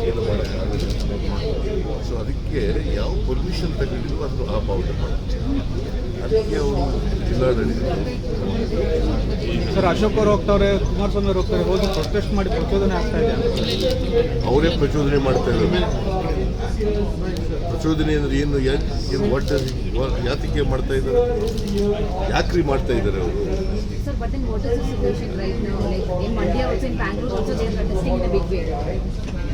ಏನು ಮಾಡೋಕ್ಕಾಗಲ್ಲ ಸೊ ಅದಕ್ಕೆ ಯಾವ ಪೊಲ್ಯೂಷನ್ ತಗೊಂಡಿದ್ರು ಅದನ್ನು ಆ ಪಾವತಿ ಮಾಡ್ತಾರೆ ಅದಕ್ಕೆ ಅವರು ಜಿಲ್ಲಾಡಳಿತ ಸರ್ ಅಶೋಕ್ ಅವರು ಹೋಗ್ತಾವ್ರೆ ಕುಮಾರಸ್ವಾಮಿ ಅವರು ಹೋಗ್ತಾರೆ ಹೋಗಿ ಪ್ರೊಟೆಸ್ಟ್ ಮಾಡಿ ಪ್ರಚೋದನೆ ಆಗ್ತಾ ಇದೆ ಅವರೇ ಪ್ರಚೋದನೆ ಮಾಡ್ತಾ ಇದ್ದಾರೆ ಪ್ರಚೋದನೆ ಅಂದ್ರೆ ಏನು ಏನು ವಾಟ್ ಯಾತಕ್ಕೆ ಮಾಡ್ತಾ ಇದ್ದಾರೆ ಯಾಕ್ರಿ ಮಾಡ್ತಾ ಇದ್ದಾರೆ ಅವರು Sir, but then what is the situation right now? Like in Mandya also, in Bangalore also, they are protesting in a big way.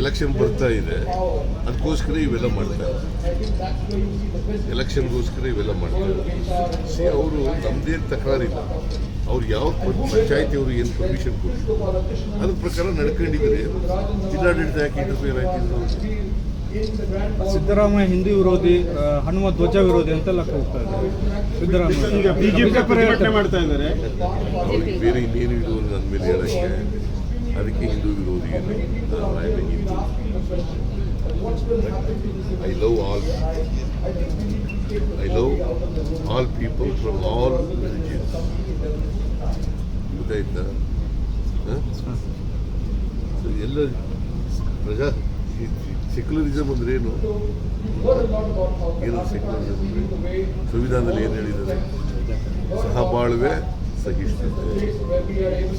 Election ಬರ್ತಾ ಇದೆ. ಅದಕ್ಕೋಸ್ಕರ ಇವೆಲ್ಲ ಮಾಡ್ತಾರೆ ಎಲೆಕ್ಷನ್ಗೋಸ್ಕರ ಇವೆಲ್ಲ ಮಾಡ್ತಾರೆ ಸಿ ಅವರು ನಮ್ದೇನು ತಕರಾರಿಲ್ಲ. ಅವ್ರು ಯಾವ ಪಂಚಾಯತಿ ಅವರು ಏನು ಪರ್ಮಿಷನ್ ಕೊಟ್ಟರು ಅದ್ರ ಪ್ರಕಾರ ನಡ್ಕೊಂಡಿದ್ರೆ ಜಿಲ್ಲಾಡಳಿತ ಯಾಕೆ ಇಂಟರ್ಫಿಯರ್ ಆಯ್ತು ಸಿದ್ದರಾಮಯ್ಯ ಹಿಂದೂ ವಿರೋಧಿ ಹನುಮ ಧ್ವಜ ವಿರೋಧಿ ಅಂತೆಲ್ಲ ಕೂಗ್ತಾ ಇದ್ದಾರೆ. ಸಿದ್ದರಾಮಯ್ಯ. ಈಗ ಬಿಜೆಪಿ ಮಾಡ್ತಾ ಇದ್ದಾರೆ. ಅವ್ರಿಗೆ ಬೇರೆ ಇನ್ನೇನು ಇದು ನನ್ನ ಮೇಲೆ ಹೇಳಕ್ಕೆ. ಅದಕ್ಕೆ ಹಿಂದೂ ವಿರೋಧಿ M Hindu I love all I love all people from all religions ಗೊತ್ತಾಯ್ತಾ? ಎಲ್ಲ ಪ್ರಜಾ ಸೆಕ್ಯುಲರಿಸಮ್ ಅಂದ್ರೆ ಏನು? ಏನು ಸೆಕ್ಯುಲರಿಸಮ್ ಅಂದ್ರೆ? ಸಂವಿಧಾನದಲ್ಲಿ ಏನು ಹೇಳಿದ್ದಾರೆ? ಸಹಬಾಳ್ವೆ ಸಹಿಷ್ಣುತೆ сагиште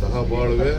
саҳа барве